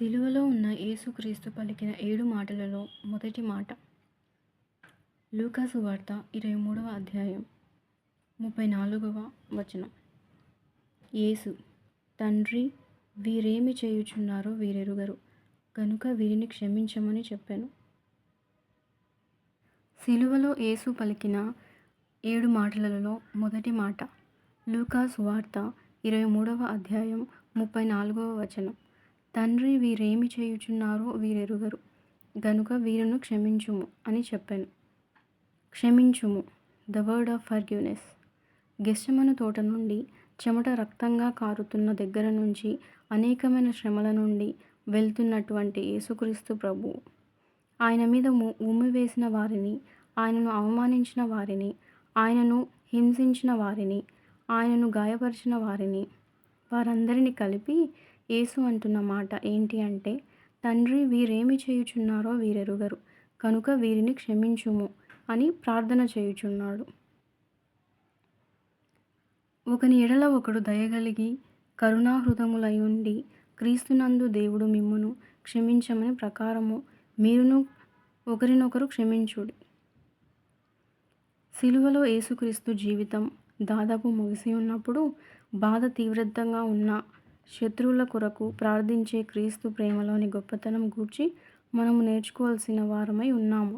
సిలువలో ఉన్న యేసుక్రీస్తు పలికిన ఏడు మాటలలో మొదటి మాట. లూకాసు వార్త ఇరవై మూడవ అధ్యాయం ముప్పై నాలుగవ వచనం. యేసు తండ్రి వీరేమి చేయుచున్నారో వీరెరుగరు. కనుక వీరిని క్షమించమని చెప్పాను. సిలువలో యేసు పలికిన ఏడు మాటలలో మొదటి మాట. లూకాసు వార్త ఇరవై మూడవ అధ్యాయం ముప్పై నాలుగవ వచనం. తండ్రి వీరేమి చేయుచున్నారో వీరెరుగరు. గనుక వీరును క్షమించుము అని చెప్పాను. క్షమించుము. The word of forgiveness. గెస్టమను తోట నుండి చెమట రక్తంగా కారుతున్న దగ్గర నుంచి అనేకమైన శ్రమల నుండి వెళ్తున్నటువంటి యేసుక్రీస్తు ప్రభు. ఆయన మీద ఉమ్మి వేసిన వారిని ఆయనను అవమానించిన వారిని ఆయనను హింసించిన వారిని ఆయనను గాయపరిచిన వారిని వారందరినీ కలిపి యేసు అంటున్న మాట ఏంటి అంటే తండ్రి వీరేమి చేయుచున్నారో వీరెరుగరు. కనుక వీరిని క్షమించుము అని ప్రార్థన చేయుచున్నాడు. ఒకని ఎడల ఒకడు దయగలిగి కరుణాహృదములై ఉండి క్రీస్తునందు దేవుడు మిమ్మును క్షమించమని ప్రకారము మీరును ఒకరినొకరు క్షమించుడి. సిలువలో యేసుక్రీస్తు జీవితం దాదాపు ముగిసి ఉన్నప్పుడు బాధ తీవ్రతంగా ఉన్న శత్రువుల కొరకు ప్రార్థించే క్రీస్తు ప్రేమలోని గొప్పతనం గూర్చి మనము నేర్చుకోవాల్సిన వారమై ఉన్నాము.